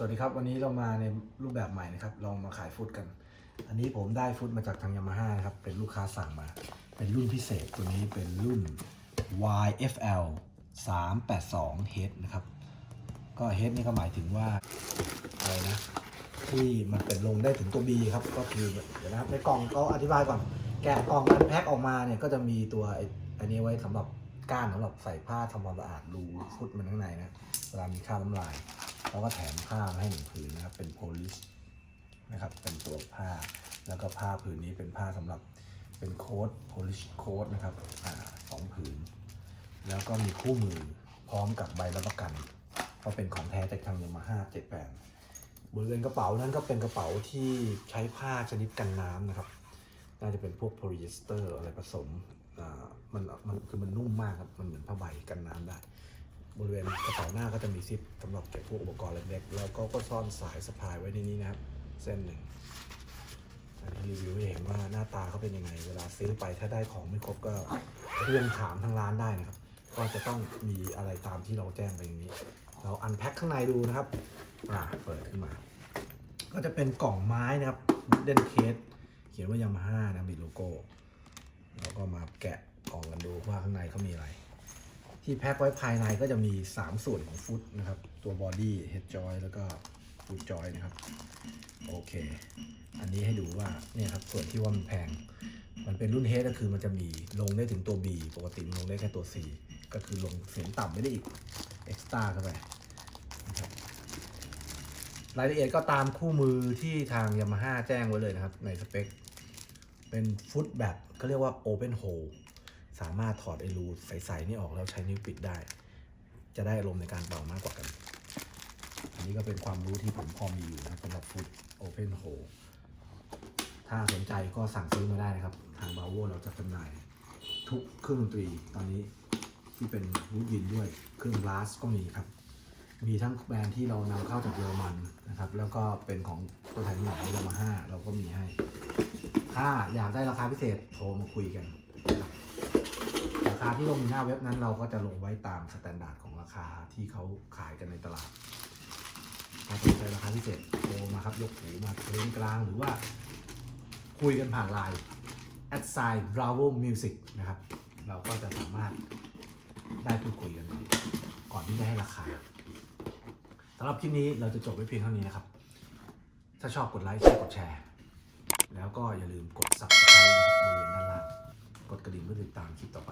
สวัสดีครับวันนี้เรามาในรูปแบบใหม่นะครับลองมาขายฟุตกัน อันนี้ผมได้ฟุตมาจากทางยามาฮ่านะครับเป็นลูกค้าสั่งมา เป็นรุ่นพิเศษตัวนี้เป็นรุ่น YFL 382 H นะครับ ก็ H นี่ก็หมายถึงว่าอะไรนะ ที่มันเป็นลงได้ถึงตัว B ครับ ก็คือเดี๋ยวนะครับในกล่องเขาอธิบายก่อน แกะกล่องอันแพ็คออกมาเนี่ย ก็จะมีตัวอันนี้ไว้สำหรับก้านสำหรับใส่ผ้าทำความสะอาดรูฟุตมันข้างในนะเวลามีคราบน้ำลาย เขาก็แถมผ้ามาให้หนึ่งผืนนะครับ เป็นโพลิสนะครับ เป็นตัวผ้า แล้วก็ผ้าผืนนี้เป็นผ้าสำหรับเป็นโค้ดโพลิชโค้ดนะครับอ่าสองผืน แล้วก็มีคู่มือพร้อมกับใบรับประกันเพราะเป็นของแท้จากทางยามาฮ่าเจ็ดแปดบริเวณกระเป๋านั้นก็เป็นกระเป๋าที่ใช้ผ้าชนิดกันน้ำนะครับ น่าจะเป็นพวกโพลีเอสเตอร์อะไรผสมมันมันคือมันนุ่มมากครับ มันเหมือนผ้าใบกันน้ำได้ บริเวณกระเป๋าหน้าก็จะมีซิปสำหรับเก็บพวกอุปกรณ์เล็กๆแล้วก็ก็ซ่อนสายสะพายไว้ในนี้นะครับเส้นหนึ่งอันนี้รีวิวให้เห็นว่าหน้าตาเขาเป็นยังไง เวลาซื้อไปถ้าได้ของไม่ครบก็เรียนถามทางร้านได้นะครับ ก็จะต้องมีอะไรตามที่เราแจ้งไปอย่างนี้ เราอันแพ็คข้างในดูนะครับอ่าเปิดขึ้นมา ก็จะเป็นกล่องไม้นะครับเดนเคสเขียนว่ายามาฮ่านะมีโลโก้แล้วก็มาแกะกล่องกันดูว่าข้างในเขามีอะไร ที่แพ็คไว้ภายในก็จะมี 3 ส่วนของฟุตนะครับ ตัวบอดี้เฮดจอยแล้วก็ฟุตจอยนะครับ โอเค อันนี้ให้ดูว่าเนี่ยครับส่วนที่ว่ามันแพง มันเป็นรุ่นเฮดก็คือมันจะมีลงได้ถึงตัว B ปกติมันลงได้แค่ตัว C ก็คือลงเสียงต่ำไม่ได้อีกเอ็กซ์ต้าเข้าไปนะครับรายละเอียดก็ตามคู่มือที่ทางยามาฮ่าแจ้งไว้เลยนะครับ ในสเปค เป็นฟุตแบบก็เรียกว่า Open Hole สามารถถอดไอรูใสๆนี่ออกแล้วใช้นิ้วปิดได้ จะได้อารมณ์ในการเป่ามากกว่ากัน อันนี้ก็เป็นความรู้ที่ผมพอมีอยู่นะสำหรับฟุต Open Hole ถ้าสนใจก็สั่งซื้อมาได้นะครับ ทางบาโวเราจะจำหน่ายทุกเครื่องดนตรีตอนนี้ที่เป็นวูดวินด้วยเครื่องลาสก็มีครับ มีทั้งแบรนด์ที่เรานำเข้าจากเยอรมันนะครับ แล้วก็เป็นของตัวแทนหน่ายยามาฮ่าเราก็มีให้ ถ้าอยากได้ราคาพิเศษโทรมาคุยกันาคาที่ลงอยู่หน้าเว็บนั้นเราก็จะลงไว้ตามสแตนดาร์ดของราคาที่เขาขายกันในตลาดถ้าสนใจราคาพิเศษโทรมาครับยกหูมาเล่นกลางหรือว่าคุยกันผ่านไลน์ at sign bravo music นะครับ เราก็จะสามารถได้พูดคุยกัน ก่อนที่จะให้ราคาสำหรับคลิปนี้เราจะจบไว้เพียงเท่านี้นะครับ ถ้าชอบกดไลค์กดแชร์ แล้วก็อย่าลืมกด subscribe นะครับบริเวณด้านล่าง กดกระดิ่งเพื่อติดตามคลิปต่อไป